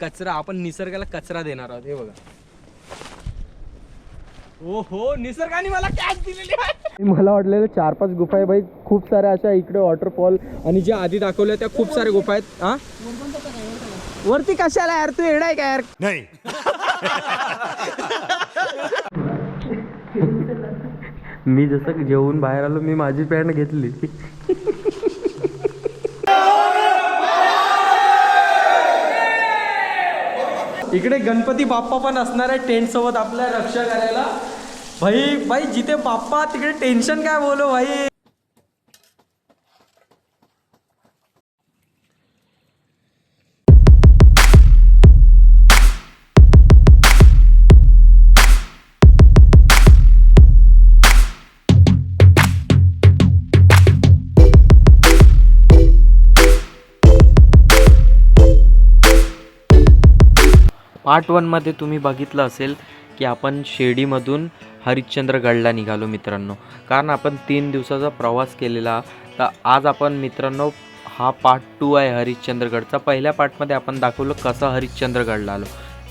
कचरा आपण निसर्गाला कचरा देणार आहोत. हे बघा. ओ हो निसर्गाने मला कॅच दिलेली आहे. मला वाटलेलं चार पाच गुफा आहे भाई. खूप साऱ्या अशा इकडे वॉटरफॉल आणि जे आधी दाखवल्या त्या खूप साऱ्या गुफा आहेत. हा? वरती कशाला यार? तू येडाय का यार? नाही. मी जसं जेवून बाहेर आलो मी माझी पॅन्ट घेतली. इकडे गणपती बाप्पा पण असणार आहे टेंट सोबत आपल्या रक्षा करायला भाई भाई जिथे बाप्पा तिकडे टेन्शन काय बोलो भाई? पार्ट वनमध्ये तुम्ही बघितलं असेल की आपण शिर्डीमधून हरिश्चंद्रगडला निघालो मित्रांनो. कारण आपण तीन दिवसाचा प्रवास केलेला तर आज आपण मित्रांनो हा पार्ट टू आहे हरिश्चंद्रगडचा पहिल्या पार्टमध्ये आपण दाखवलं कसं हरिश्चंद्रगडला आलो.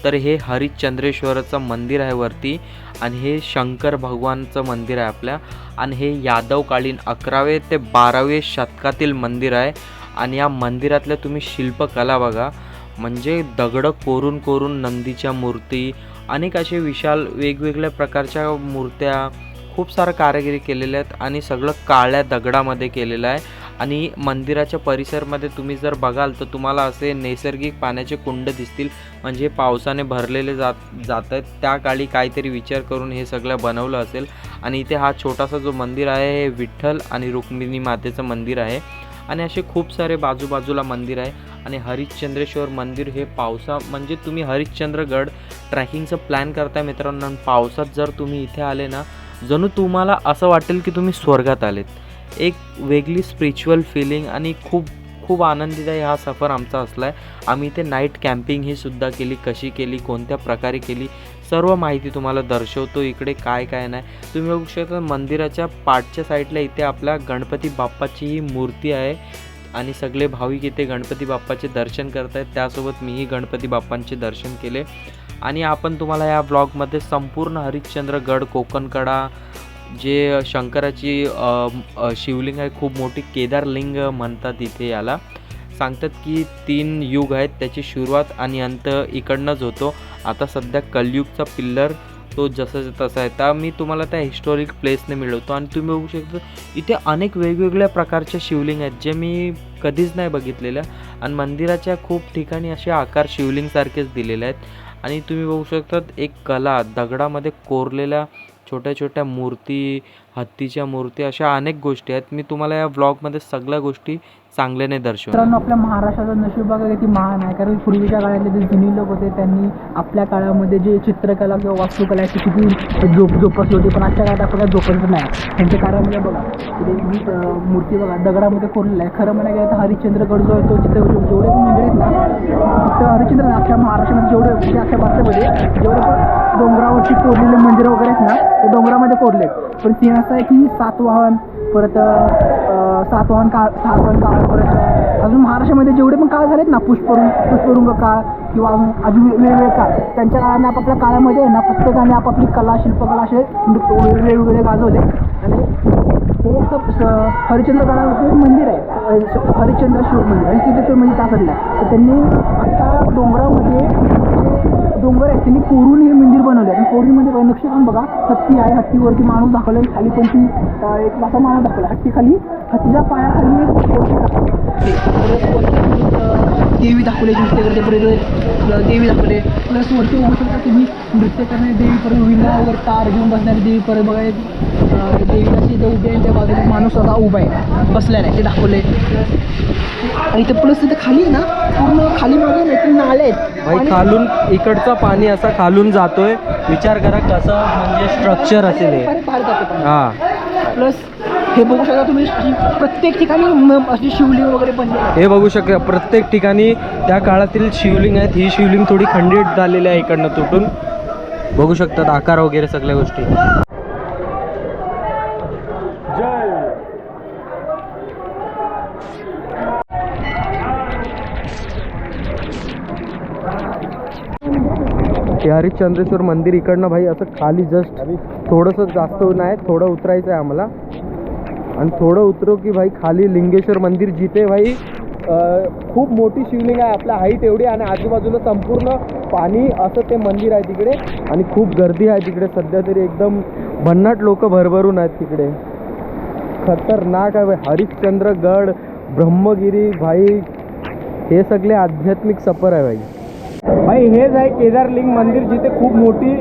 तर हे हरिश्चंद्रेश्वराचं मंदिर आहे वरती आणि हे शंकर भगवानचं मंदिर आहे आपल्या. आणि हे यादवकालीन अकरावे ते बारावे शतकातील मंदिर आहे. आणि या मंदिरातल्या तुम्ही शिल्पकला बघा. म्हणजे दगडं कोरून कोरून नंदीच्या मूर्ती अनेक असे विशाल वेगवेगळ्या प्रकारच्या मूर्त्या खूप सारं कारागिरी केलेल्या आहेत आणि सगळं काळ्या दगडामध्ये केलेलं आहे. आणि मंदिराच्या परिसरमध्ये तुम्ही जर बघाल तर तुम्हाला असे नैसर्गिक पाण्याचे कुंड दिसतील. म्हणजे पावसाने भरलेले जात जात आहेत. त्या काळी काहीतरी विचार करून हे सगळं बनवलं असेल. आणि इथे हा छोटासा जो मंदिर आहे हे विठ्ठल आणि रुक्मिणी मातेचं मंदिर आहे. आणि असे खूप सारे बाजूबाजूला मंदिर आहे. आणि हरिश्चंद्रेश्वर मंदिर हे पावसा म्हणजे तुम्ही हरिश्चंद्रगड ट्रॅकिंगचं प्लॅन करताय मित्रांनो पावसात जर तुम्ही इथे आले ना जणू तुम्हाला असं वाटेल की तुम्ही स्वर्गात आलेत. एक वेगळी स्पिरिच्युअल फिलिंग आणि खूप खूप आनंदीदायी हा सफर आमचा असला आहे आम्ही इथे नाईट कॅम्पिंग ही सुद्धा केली कशी केली कोणत्या प्रकारे केली सर्व माहिती तुम्हाला दर्शवतो. इकडे काय काय नाही. तुम्ही बघू शकता मंदिराच्या पाठच्या साईडला इथे आपल्या गणपती बाप्पाची ही मूर्ती आहे. आणि सगळे भाविक इथे गणपती बाप्पाचे दर्शन करत आहेत त्यासोबत मीही गणपती बाप्पांचे दर्शन केले. आणि आपण तुम्हाला या ब्लॉगमध्ये संपूर्ण हरिश्चंद्रगड कोकणकडा जे शंकराची शिवलिंग आहे खूप मोठी केदारलिंग म्हणतात इथे याला. सांगतात की तीन युग आहेत त्याची सुरुवात आणि अंत इकडनंच होतो. आता सध्या कलयुगचा पिल्लर तो जसं तसा आहे. तर मी तुम्हाला त्या हिस्टॉरिक प्लेसने मिळवतो. आणि तुम्ही बघू शकता इथे अनेक वेगवेगळ्या प्रकारच्या शिवलिंग आहेत जे मी कधीच नाही बघितलेल्या. आणि मंदिराच्या खूप ठिकाणी असे आकार शिवलिंगसारखेच दिलेले आहेत. आणि तुम्ही बघू शकतात एक कला दगडामध्ये कोरलेल्या छोट्या छोट्या मूर्ती हत्तीच्या मूर्ती अशा अनेक गोष्टी आहेत. मी तुम्हाला या ब्लॉगमध्ये सगळ्या गोष्टी चांगल्याने दर्शव मित्रांनो आपल्या महाराष्ट्राचा नशीब बघा किती महान आहे. कारण पूर्वीच्या काळातले जे जुनी लोक होते त्यांनी आपल्या काळामध्ये जे चित्रकला किंवा वास्तुकला आहे ती किती जोप जोपासली होती पण आजच्या काळात आपल्याला जोपासत नाही. त्यांचे कारण म्हणजे बघा मी मूर्ती बघा दगडामध्ये कोरलेला आहे. खरं म्हणायला गेलं तर हरिश्चंद्रगड जो आहे तो चित्र जेवढे पण मंदिर आहेत ना तर हरिश्चंद्र अख्ख्या महाराष्ट्रामध्ये जेवढे आपल्या अख्ख्या भारतामध्ये ते डोंगरामध्ये कोरले पण सीन असं आहे की सातवाहन परत सातवाहन काळ सातवाहन काळ परत अजून महाराष्ट्रामध्ये जेवढे पण काळ झालेत ना पुष्परुंग पुष्परुंग काळ किंवा अजून अजून वे- वेगवेगळे काळ त्यांच्या काळाने आपापल्या काळामध्ये आहे ना प्रत्येकाने आपापली कला शिल्पकला असे नृत्य वेगवेगळे गाजवले. आणि हे स- हरिश्चंद्र गडावरती मंदिर आहे. हरिश्चंद्र शिव मंदिर आणि सिद्धेश्वर मंदिर तासडलं तर त्यांनी आता डोंगरामध्ये डोंगर आहेत. त्यांनी कोरून हे मंदिर बनवले आणि कोरूनमध्ये बघा, नक्षी पण बघा हत्ती आहे. हत्तीवरती माणूस दाखवला खाली पण ती एक असा माणूस दाखवला हत्तीखाली हत्तीच्या पायाखाली एक देवी दाखवले. नृत्य करते परत देवी दाखवले. प्लस वरती बघू शकता तुम्ही नृत्य करणारी देवी परत वगैरे तार घेऊन बसणारी देवी परत बघा एक देवी अशी उभी आहे. त्या बाजूला एक माणूस असा उभा आहे. बसला नाही ते दाखवले इथे प्लस तिथे खाली ना पूर्ण खाली मागे नाही ते नाले आहेत. भाई खालून इकडचा पाणी असा खालून जातोय. विचार करा कसं म्हणजे स्ट्रक्चर असेल हे. बाहेर जाते. हा. प्लस हे बघू शकता तुम्ही प्रत्येक ठिकाणी अशी शिवलिंग वगैरे बनली. हे बघू शकता प्रत्येक ठिकाणी त्या काळातील शिवलिंग आहेत. ही शिवलिंग थोडी खंडित झालेली आहे इकडनं तुटून. बघू शकतात आकार वगैरे सगळ्या गोष्टी. हे हरिश्चंद्रेश्वर मंदिर इकडनं भाई असं खाली जस्ट थोडंसं जास्त नाही थोडं उतरायचं आहे आम्हाला. आणि थोडं उतरो की भाई खाली लिंगेश्वर मंदिर जिथे भाई खूप मोठी शिवलिंग आहे आपल्या हाईट एवढी आणि आजूबाजूला संपूर्ण पाणी असं ते मंदिर आहे तिकडे. आणि खूप गर्दी आहे तिकडे सध्या तरी एकदम भन्नाट लोक भरभरून आहेत तिकडे. खतरनाक आहे भाई हरिश्चंद्रगड ब्रह्मगिरी भाई हे सगळे आध्यात्मिक सफर आहे भाई. भाई हेच आहे केदारलिंग मंदिर जिथे खूप मोठी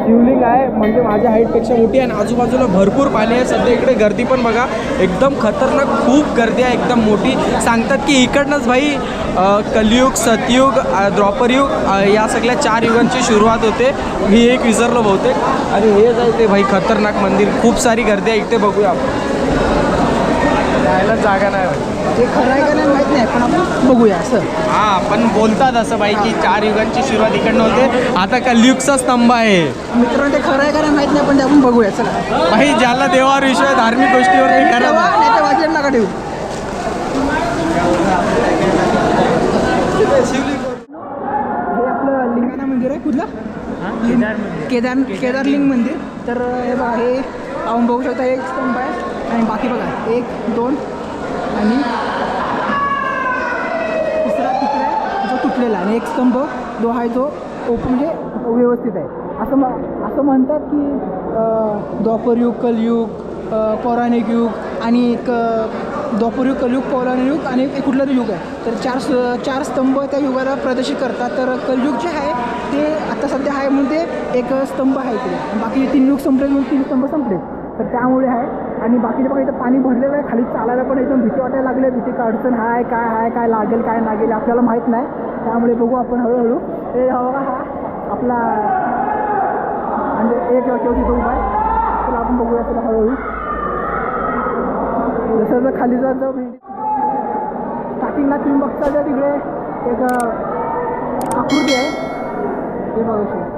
शिवलिंग आहे. म्हणजे माझ्या हाईटपेक्षा मोठी आहे. आणि आजूबाजूला भरपूर पाणी आहे. सध्या इकडे गर्दी पण बघा एकदम खतरनाक खूप गर्दी आहे. एकदम मोठी. सांगतात की इकडनंच भाई कलयुग कलियुग सतयुग द्रौपरयुग या सगळ्या चार युगांची सुरुवात होते. मी एक विसरलो बहुतेक. आणि हेच आहे ते भाई खतरनाक मंदिर. खूप सारी गर्दी आहे. इथे बघूया आपण. जायला जागा नाही ते खरं आहे का नाही माहीत नाही पण आपण बघूया असं. हा पण बोलतात असं बाई की चार युगांची सुरुवात इकडनं होते. आता कलियुगचा स्तंभ आहे. मित्रांनो ते खरं आहे का नाही माहीत नाही पण ते आपण बघूया चला. भाई ज्याला देवावर विश्वास धार्मिक गोष्टीवर तेव्हा करत नाही तर वाजेल नका ठेवू? हे आपलं लिंगाना मंदिर आहे कुठलं? केदार केदारलिंग मंदिर. तर हे बघा हे आपण बघू शकता एक स्तंभ आहे. आणि बाकी बघा एक दोन आणि तिसरा तिकडे आहे. आणि एक स्तंभ जो आहे तो ओप म्हणजे व्यवस्थित आहे. असं म असं म्हणतात की द्वापरयुग कलयुग पौराणिक युग आणि एक द्वापरयुग कलयुग पौराणिक युग आणि एक कुठलं तरी युग आहे. तर चार स- चार स्तंभ त्या युगाला प्रदर्शित करतात. तर कलयुग जे आहे ते आता सध्या आहे म्हणून ते एक स्तंभ आहे ते बाकी तीन युग संपले म्हणून तीन स्तंभ संपले. तर त्यामुळे आहे. आणि बाकीचे बघा इथं पाणी भरलेलं आहे. खाली चालायला पण एकदम भीती वाटायला लागली भीती अडचण आहे काय आहे काय लागेल काय लागेल आपल्याला माहीत नाही. त्यामुळे बघू आपण हळूहळू. हे हा हा आपला म्हणजे एक शेवटी बघू काय आहे चला आपण बघूया चला हळूहळू. जसं जर खाली जात जाऊ स्टार्टिंगला तुम्ही बघता त्या तिकडे. एक आकृती आहे. ते बघू शकतो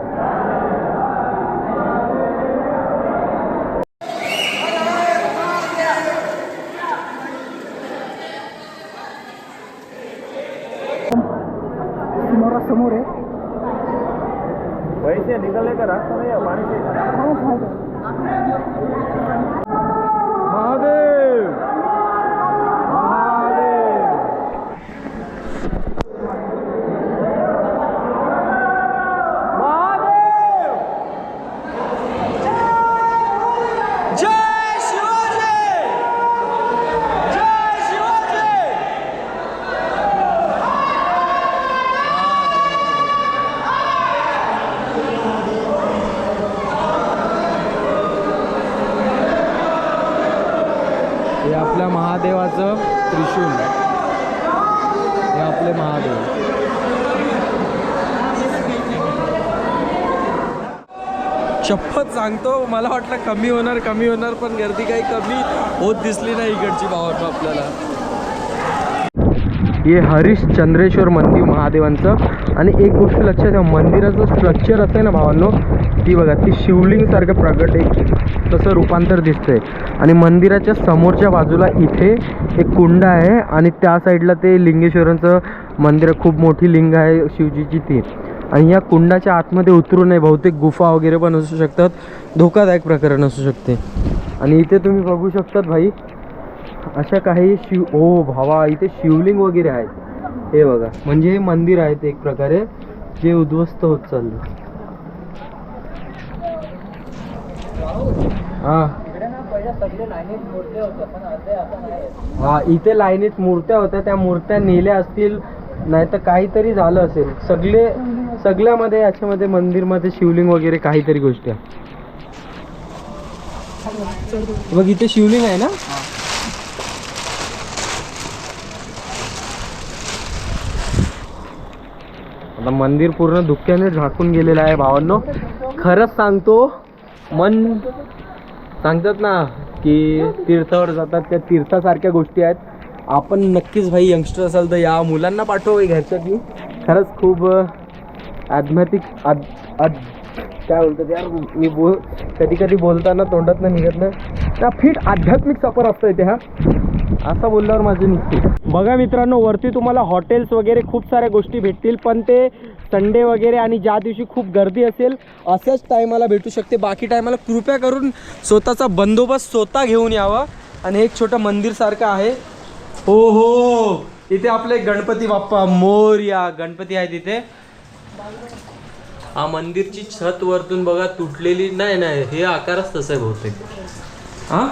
Será também सांगतो मला वाटलं कमी होणार कमी होणार पण गर्दी काही कमी होत दिसली नाही इकडची भावात आपल्याला. हे हरिश्चंद्रेश्वर मंदिर महादेवांचं. आणि एक गोष्ट लक्षात ठेवा मंदिराचं स्ट्रक्चर असतं ना भावांनो ती बघा ती शिवलिंगसारखं प्रगट एक तसं रूपांतर दिसतंय. आणि मंदिराच्या समोरच्या बाजूला इथे एक कुंड आहे आणि त्या साईडला ते लिंगेश्वरांचं मंदिर खूप मोठी लिंग आहे शिवजीची ती. आणि या कुंडाच्या आतमध्ये उतरू नये बहुतेक गुफा वगैरे पण असू शकतात. धोकादायक प्रकरण असू शकते. आणि इथे तुम्ही बघू शकतात भाई अशा काही शिव ओ भावा इथे शिवलिंग वगैरे आहेत. हे बघा म्हणजे हे मंदिर आहेत एक प्रकारे जे उद्ध्वस्त होत चाललं. हा. हा इथे लाईनीत मूर्त्या होत्या त्या मूर्त्या नेल्या असतील नाही तर काहीतरी झालं असेल. सगळे सगळ्यामध्ये याच्यामध्ये मंदिरमध्ये शिवलिंग वगैरे काहीतरी गोष्टी आहे बघ इथे शिवलिंग आहे ना? आता मंदिर पूर्ण धुक्याने झाकून गेलेलं आहे भावांनो. खरंच सांगतो मन सांगतात ना की तीर्थावर जातात त्या तीर्थासारख्या गोष्टी आहेत. आपण नक्कीच भाई यंगस्टर असाल तर या मुलांना पाठव घ्यायचं की खरंच खूप आध्यात्मिक आद आद काय बोलतात यार? मी बोल कधी कधी बोलताना तोंडात निघत नाही त्या फिट आध्यात्मिक सफर असतं इथे हा. असं बोलल्यावर माझं निघते. बघा मित्रांनो वरती तुम्हाला हॉटेल्स वगैरे खूप साऱ्या गोष्टी भेटतील पण ते संडे वगैरे आणि ज्या दिवशी खूप गर्दी असेल अशाच टायमाला भेटू शकते. बाकी टायमाला कृपया करून स्वतःचा बंदोबस्त स्वतः घेऊन यावा. आणि एक छोटं मंदिरसारखं आहे. हो हो इथे आपले गणपती बाप्पा मोरया गणपती आहे तिथे. हा मंदिरची छत वरतून बघा तुटलेली नाही नाही हे आकारच तसं आहे बहुतेक. हा?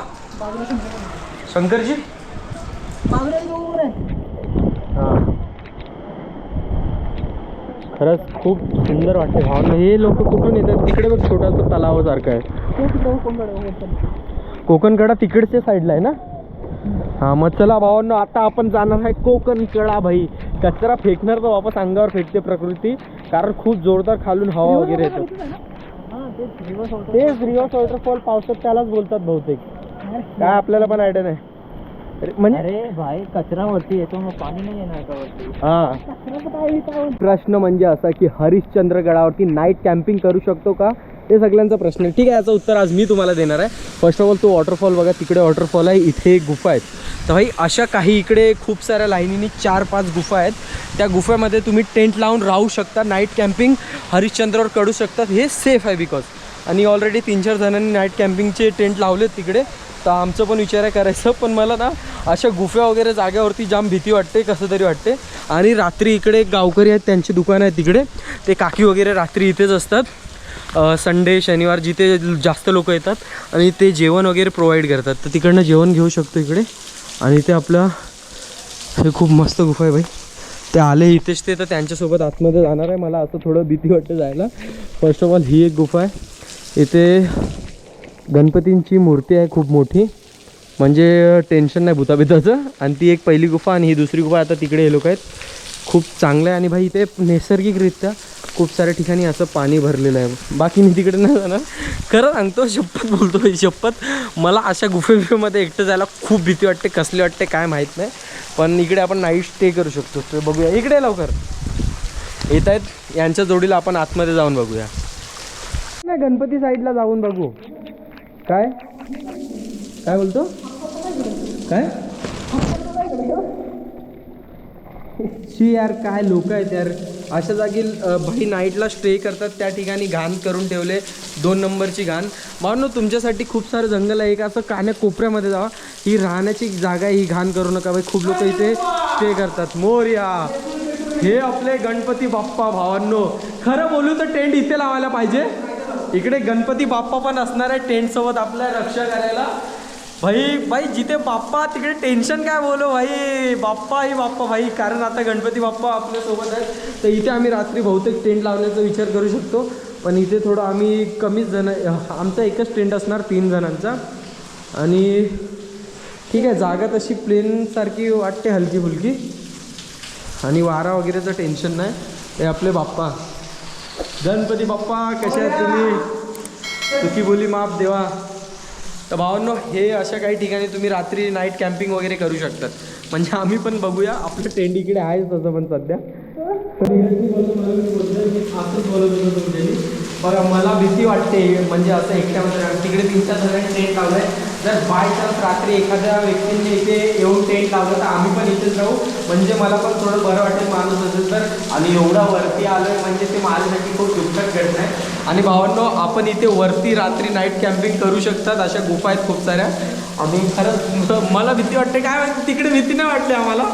शंकरजी? खरंच खूप सुंदर वाटते. भावना हे लोक कुठून येतात? तिकडे बघ छोटासा तलावासारखं आहे. कोकणकडा तिकडच्या साईडला आहे ना? हा मग चला भावांना आता आपण जाणार आहे कोकणकडा भाई कचरा फेकणार तर वापस अंगावर फेकते प्रकृती. कारण खूप जोरदार खालून हवा वगैरे येतो. तेच रिव्हर्स वॉटरफॉल पावसात त्यालाच बोलतात बहुतेक. काय आपल्याला पण आयडिया नाही. म्हणजे अरे भाई कचरा वरती येतो मग पाणी नाही येणार हा. प्रश्न म्हणजे असा की हरिश्चंद्र गडावरती नाईट कॅम्पिंग करू शकतो का? ते सगळ्यांचा प्रश्न आहे. ठीक आहे याचं उत्तर आज मी तुम्हाला देणार आहे. फर्स्ट ऑफ ऑल तो वॉटरफॉल बघा तिकडे वॉटरफॉल आहे इथे एक गुफा आहेत. तर भाई अशा काही इकडे खूप साऱ्या लाईनीनी चार पाच गुफा आहेत. त्या गुफेमध्ये तुम्ही टेंट लावून राहू शकता नाईट कॅम्पिंग हरिश्चंद्रावर करू शकतात. हे सेफ आहे बिकॉज आणि ऑलरेडी तीन चार जणांनी नाईट कॅम्पिंगचे टेंट लावलेत तिकडे. तर आमचं पण विचार आहे करायचं पण मला ना अशा गुफ्या वगैरे जाग्यावरती जाम भीती वाटते कसं तरी वाटते. आणि रात्री इकडे गावकरी आहेत त्यांची दुकानं आहेत तिकडे. ते काकी वगैरे रात्री इथेच असतात. संडे शनिवार जिथे जास्त लोक येतात आणि ते जेवण वगैरे प्रोव्हाइड करतात. तर तिकडनं जेवण घेऊ शकतो इकडे. आणि ते आपलं हे खूप मस्त गुफा आहे भाई. ते आले इथेच ते तर त्यांच्यासोबत आतमध्ये जाणार आहे. मला असं थोडं भीती वाटतं जायला. फर्स्ट ऑफ ऑल ही एक गुफा आहे. इथे गणपतींची मूर्ती आहे खूप मोठी. म्हणजे टेन्शन नाही भूताबिताचं आणि ती एक पहिली गुफा आणि ही दुसरी गुफा. आता तिकडे हे लोक आहेत. खूप चांगलं आहे. आणि भाई इथे नैसर्गिकरित्या खूप साऱ्या ठिकाणी असं पाणी भरलेलं आहे. बाकी मी तिकडे नाही जाणार. खरं सांगतो शपथ बोलतो ही शपथ. मला अशा गुफेमध्ये एकटं जायला खूप भीती वाटते कसली वाटते काय माहीत नाही. पण इकडे आपण नाईट स्टे करू शकतो. तर बघूया. इकडे लवकर. येत आहेत. यांच्या जोडीला आपण आतमध्ये जाऊन बघूया. नाही गणपती साईडला जाऊन बघू. काय? काय बोलतो? काय? शी यार काय लोक आहेत यार. अशा जागी भाई नाईटला स्टे करतात त्या ठिकाणी घाण करून ठेवले दोन नंबरची घाण. भावनो तुमच्यासाठी खूप सारं जंगल आहे. एक असं कान्या कोपऱ्यामध्ये जावा. ही राहण्याची जागा आहे ही घाण करू नका भाई. खूप लोक इथे स्टे करतात. मोर्या! हे आपले गणपती बाप्पा भावांनो. खरं बोलू तर टेंट इथे लावायला पाहिजे. इकडे गणपती बाप्पा पण असणार आहे टेंटसोबत आपल्या रक्षा करायला. भाई भाई जिथे बाप्पा तिकडे टेन्शन काय बोलो भाई? बाप्पा ही बाप्पा भाई कारण आता गणपती बाप्पा आपल्यासोबत आहेत. तर इथे आम्ही रात्री बहुतेक टेंट लावण्याचा विचार करू शकतो. पण इथे थोडं आम्ही कमीच जण आमचा एकच टेंट असणार तीन जणांचा. आणि ठीक आहे जागा तशी प्लेनसारखी वाटते हलकी फुलकी. आणि वारा वगैरेचं टेन्शन नाही. हे आपले बाप्पा. गणपती बाप्पा कसे आहेत तुम्ही? तुकी बोली माप देवा. तर भावांनो हे अशा काही ठिकाणी तुम्ही रात्री नाईट कॅम्पिंग वगैरे करू शकतात. म्हणजे आम्ही पण बघूया आपलं टेंड इकडे आहेच तसं पण सध्या. असंच बघा मला भीती वाटते म्हणजे असं एकट्यामध्ये तिकडे तीन चार जणांनी टेंट लावलं आहे जर बाय चान्स रात्री एखाद्या व्यक्तीने इथे येऊन टेंट लावलं तर आम्ही पण इथेच राहू. म्हणजे मला पण थोडं बरं वाटेल माणूस असेल तर. आणि एवढा वरती आलं म्हणजे ते माझ्यासाठी खूप दुःखद घटना आहे. आणि भावांनो आपण इथे वरती रात्री नाईट कॅम्पिंग करू शकतात. अशा गुफा आहेत खूप साऱ्या. आणि खरंच मला भीती वाटते. काय तिकडे भीती नाही वाटली आम्हाला.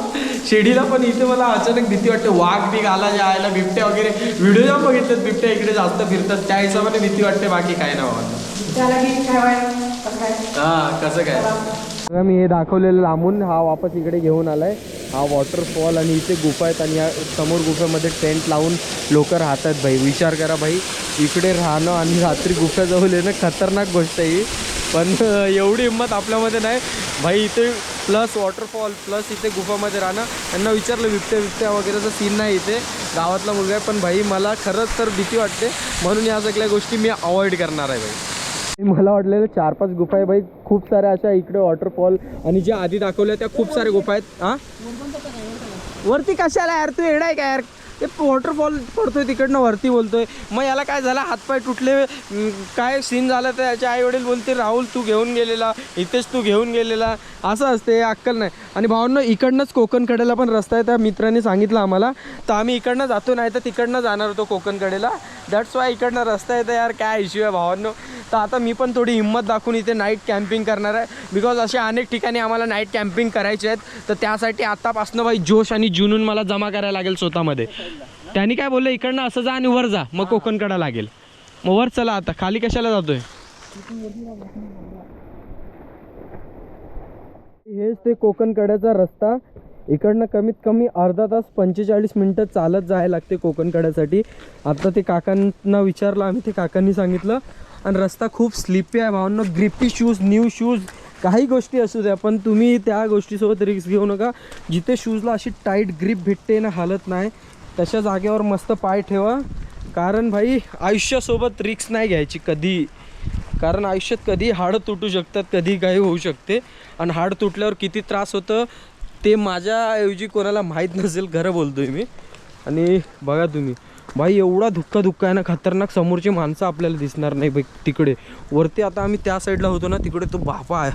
शिर्डीला पण इथे मला अचानक भीती वाटते. वाघ बिग आला जायला बिबट्या वगैरे. व्हिडिओ जेव्हा बघितलेत बिबट्या इकडे जास्त फिरतात. त्या हिशोबाने भीती वाटते बाकी काय भावांनो हा कसं काय? मी हे दाखवलेलं लांबून. हा वापस इकडे घेऊन आलाय. हा वॉटरफॉल आणि इथे गुफा आहेत आणि या समोर गुफेमध्ये टेंट लावून लोक राहतात भाई. विचार करा भाई. इकडे राहणं आणि रात्री गुफ्याजवळ येणं खतरनाक गोष्ट आहे ही. पण एवढी हिंमत आपल्यामध्ये नाही. भाई इथे प्लस वॉटरफॉल प्लस इथे गुफामध्ये राहणं. त्यांना विचारलं बिबट्या बिबट्या वगैरेचा सीन नाही इथे. गावातला मुलगा आहे पण भाई मला खरंच तर भीती वाटते. म्हणून या सगळ्या गोष्टी मी अवॉइड करणार आहे भाई. मला वाटलेलं चार पाच गुफा आहे भाई. खूप साऱ्या अशा इकडे वॉटरफॉल आणि ज्या आधी दाखवल्या त्या खूप साऱ्या गुफा आहेत. हा? वरती कशाला यार? तू येणार आहे का यार? ते वॉटरफॉल पडतोय तिकडनं वरती बोलतोय. मग याला काय झालं? हातपाय तुटले काय सीन झालं तर याचे आईवडील बोलते राहुल तू घेऊन गेलेला इथेच तू घेऊन गेलेला. असं असते हे अक्कल नाही. आणि भावांनो इकडनंच कोकणकडेला पण रस्ता आहे त्या मित्रांनी सांगितलं आम्हाला. तर आम्ही इकडनं जातो नाही तर तिकडनं जाणार होतो कोकणकडेला दॅट्स वाय इकडनं रस्ता आहे तर यार काय इश्यू आहे भावांनो. तर आता मी पण थोडी हिंमत दाखवून इथे नाईट कॅम्पिंग करणार आहे. बिकॉज असे अनेक ठिकाणी आम्हाला नाईट कॅम्पिंग करायचे आहेत. तर त्यासाठी आत्तापासनं भाई जोश आणि जुनून मला जमा करायला लागेल स्वतःमध्ये. त्यांनी काय बोललं इकडनं असं जा आणि वर जा मग कोकणकडा लागेल. मग वर चला आता खाली कशाला जातोय? हेच ते कोकणकड्याचा रस्ता. इकडनं कमीत कमी अर्धा तास पंचेचाळीस मिनटं चालत जायला लागते कोकणकड्यासाठी. आता ते काकांना विचारलं आम्ही ते काकांनी सांगितलं. आणि रस्ता खूप स्लिपी आहे भावांनो ग्रिपी शूज न्यू शूज काही गोष्टी असू द्या पण तुम्ही त्या गोष्टीसोबत रिक्स घेऊ नका. जिथे शूजला अशी टाईट ग्रिप भेटते ना हालत नाही. तशा जागेवर मस्त पाय ठेवा. कारण भाई आयुष्यासोबत रिक्स नाही घ्यायची कधी. कारण आयुष्यात कधी हाडं तुटू शकतात कधी काही होऊ शकते. आणि हाड तुटल्यावर किती त्रास होतं ते माझ्याऐवजी कोणाला माहीत नसेल खरं बोलतोय मी. आणि बघा तुम्ही भाई एवढा धुक्का धुक्का आहे ना खतरनाक समोरची माणसं आपल्याला दिसणार नाही भाई तिकडे. वरती आता आम्ही त्या साईडला होतो ना तिकडे तो बापा आहे.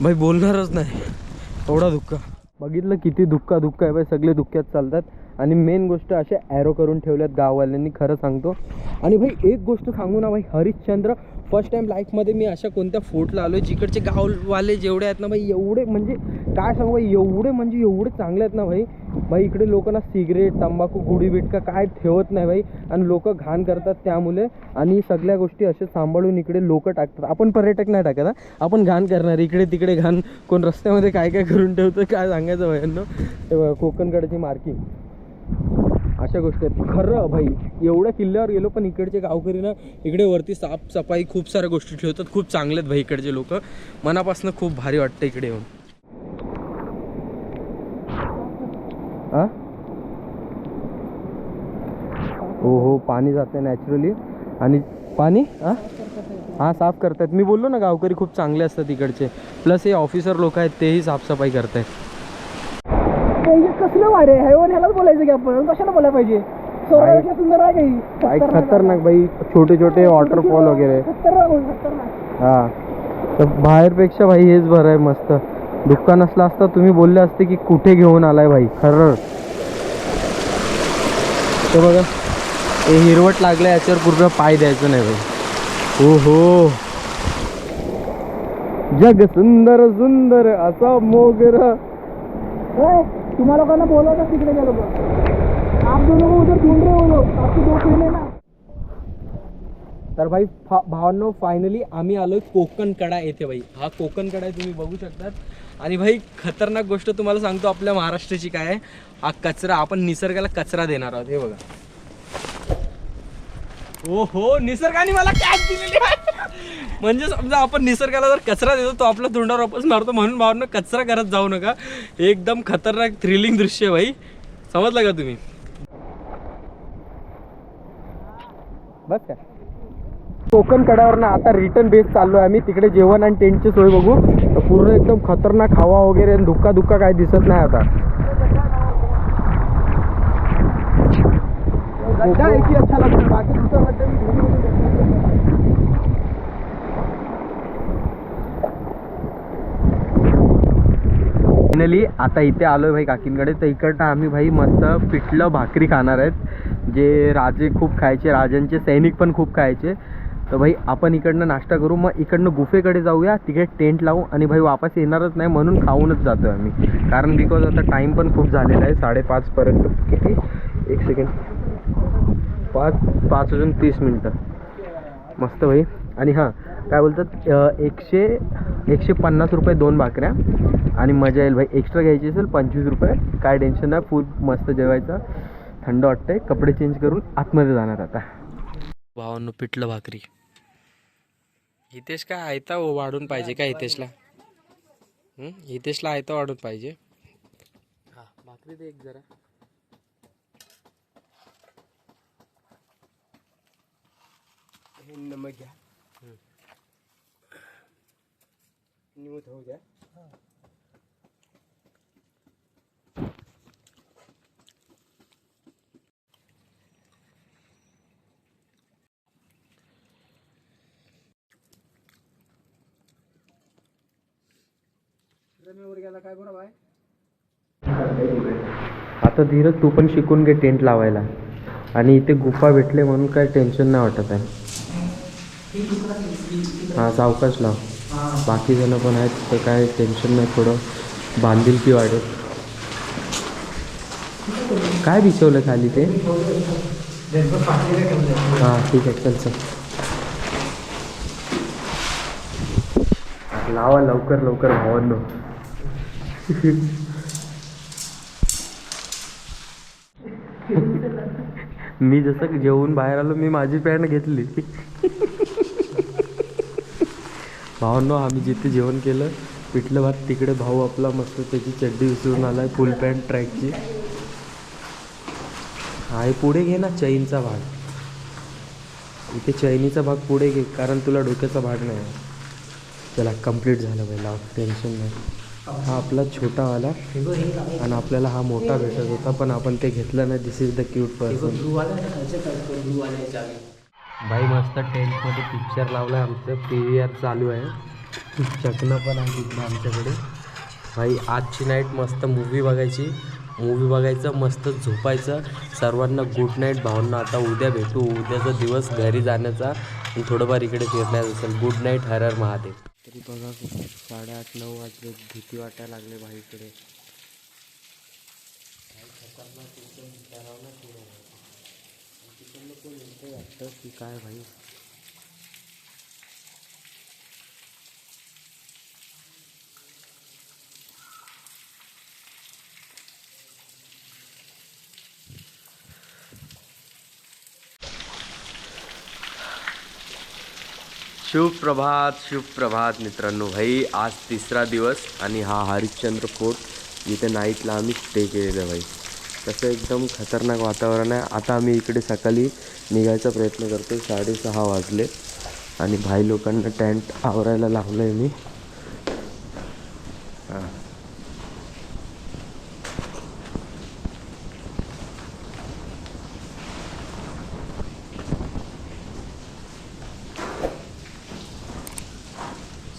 भाई बोलणारच नाही. एवढा धुक्का. बघितलं किती धुक्का धुक्का आहे भाई सगळे धुक्क्यात चालतात. आणि मेन गोष्ट अशा ॲरो करून ठेवल्यात गाववाल्यांनी खरं सांगतो. आणि भाई एक गोष्ट सांगू ना भाई हरिश्चंद्र फर्स्ट टाइम लाईफमध्ये मी अशा कोणत्या फोर्टला आलो जिकडचे गाववाले जेवढे आहेत ना भाई एवढे म्हणजे काय सांगू भाई एवढे म्हणजे एवढे चांगले आहेत ना भाई. भाई इकडे लोक ना सिगरेट तंबाखू गुढी बिटका काय ठेवत नाही भाई. आणि लोक घाण करतात त्यामुळे. आणि सगळ्या गोष्टी असे सांभाळून इकडे लोक टाकतात. आपण पर्यटक नाही टाकत आपण घाण करणार इकडे तिकडे घाण कोण रस्त्यामध्ये काय काय करून ठेवतं काय सांगायचं भाई कोकणकडची मार्किंग. अशा गोष्टी आहेत. खरं भाई एवढ्या किल्ल्यावर गेलो पण इकडचे गावकरी ना इकडे वरती साफसफाई खूप साऱ्या गोष्टी ठेवतात. खूप चांगले आहेत भाई इकडचे लोक. मनापासून खूप भारी वाटतं इकडे येऊन. हो हो पाणी जाते नॅचरली आणि पाणी? हा हां साफ करतायत. मी बोललो ना गावकरी खूप चांगले असतात इकडचे. प्लस हे ऑफिसर लोक आहेत तेही साफसफाई करतायत. कसलं वारे? हैवान ह्यालाच बोलायचं की आपण. कशाला बोलायला पाहिजे? सुंदर आहे काही? खतरनाक बाई. छोटे छोटे वॉटरफॉल वगैरे. खतरनाक होईल, खतरनाक हा. तर बाहेरपेक्षा भाई हेच बरं आहे मस्त. दुःख नसला असता तुम्ही बोलले असते की कुठे घेऊन आलाय भाई? खरं. ते बघा. हे हिरवट लागलं याच्यावर पूर्ण पाय द्यायचं नाही भाई. हो हो जग सुंदर सुंदर असा मोगरा. तुम्हा लोकांना बोलवतात तिकडे गेलो आप दोन लोक उधर ढूंढ रहे हो लोग. दो फिरले ना तर भाई फा भावांनो फायनली आम्ही आलो कोकण कडा येथे भाई. हा कोकण कडा आहे तुम्ही बघू शकतात. आणि भाई खतरनाक गोष्ट तुम्हाला सांगतो आपल्या महाराष्ट्राची काय आहे? हा कचरा आपण निसर्गाला कचरा देणार आहोत. हे बघा. ओ हो निसर्गाने मला कॅच दिलेली म्हणजे समजा आपण निसर्गाला जर कचरा देतो तो आपल्या तोंडावर वापस मारतो म्हणून भावनं कचरा करत जाऊ नका. एकदम खतरनाक थ्रिलिंग दृश्य आहे भाई. समजलं का तुम्ही? बस काय कोकण कड्यावर ना आता रिटर्न बेस चाललोय आम्ही. तिकडे जेवण आणि टेंटची सोय बघू. पूर्ण एकदम खतरनाक हवा वगैरे आणि धुक्का धुक्का काय दिसत नाही आता. गड्डा है कि अच्छा लगता. है बाकी दूसरा गड्ढा भी फायनली आता इथे आलोय भाई काकींकडे. तर इकडनं आम्ही भाई मस्त पिठलं भाकरी खाणार आहेत जे राजे खूप खायचे राजांचे सैनिक पण खूप खायचे. तर भाई आपण इकडनं नाश्ता करू. मग इकडनं गुफेकडे जाऊया तिकडे टेंट लावू आणि भाई वापस येणारच नाही म्हणून खाऊनच जातो आम्ही. कारण बिकॉज आता टाईम पण खूप झालेला आहे साडेपाचपर्यंत किती एक सेकंड पाच पाच अजून तीस मिनटं. मस्त भाई. आणि हां काय बोलतात एकशे एकशे पन्नास रुपये दोन भाकऱ्या. आणि मजा येईल भाई. एक्स्ट्रा घ्यायची असेल पंचवीस रुपये. काय टेन्शन नाही फूड मस्त जेवायचं. थंड वाटतंय. कपडे चेंज करून आतमध्ये जाणार आता. भावांनो पिठलं भाकरी. हितेश काय आयता वाढून पाहिजे का हितेशला? हितेशला आयता वाढून पाहिजे. हां भाकरी दे एक जरा. मग घ्या होऊ द्या आता धीरज तू पण शिकून घे टेंट लावायला. आणि इथे गुफा भेटले म्हणून काय टेन्शन नाही वाटत आहे. हा सावकाश लाव. बाकी जण पण आहेत तर काय टेन्शन नाही थोडं बांधील की वाढेल. काय बिचवलं खाली ते? हां ठीक आहे चल चल. लावा लवकर लवकर भावांनो. मी जसं जेवून बाहेर आलो मी माझी पॅन्ट घेतली. भावांनो आम्ही जिथे जेवण केलं पिठलं भात तिकडे भाऊ आपला मस्त त्याची चड्डी विसरून आलाय फुल पॅन्ट ट्रॅकची. आहे पुढे घे ना चैनचा भाग. इथे चैनीचा भाग पुढे घे कारण तुला डोक्याचा भाग नाही. त्याला चला कंप्लीट झालं पहिला टेन्शन नाही. हा आपला छोटा वाला आणि आपल्याला हा मोठा भेटत होता पण आपण ते घेतलं नाही this is the cute person भाई मस्त टेंटमध्ये पिक्चर लावला आमचं. पी व्ही आर चालू आहे. चकणं पण आहे तिथं आमच्याकडे. भाई आजची नाईट मस्त मूवी बघायची. मूवी बघायचं मस्त झोपायचं. सर्वांना गुड नाईट भावना. आता उद्या भेटू. उद्याचा दिवस घरी जाण्याचा. आणि थोडंफार इकडे फिरण्याचं असेल. गुड नाईट हरर महादेव. तरी बघा साडेआठ नऊ वाजले. भीती वाटायला लागले भाईकडे वाटतं की काय भाई? शुभ प्रभात मित्रांनो भाई. आज तिसरा दिवस आणि हा हरिश्चंद्र फोर्ट इथे नाईटला आम्ही स्टे केलेलं भाई. तसं एकदम खतरनाक वातावरण आहे. आता आम्ही इकडे सकाळी निघायचा प्रयत्न करतो. साडेसहा वाजले आणि भाई लोकांना टेंट आवरायला लावलं आहे मी. हां.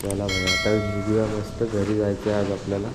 चला भाई आता निघूया मस्त. घरी जायचं आहे आज आपल्याला.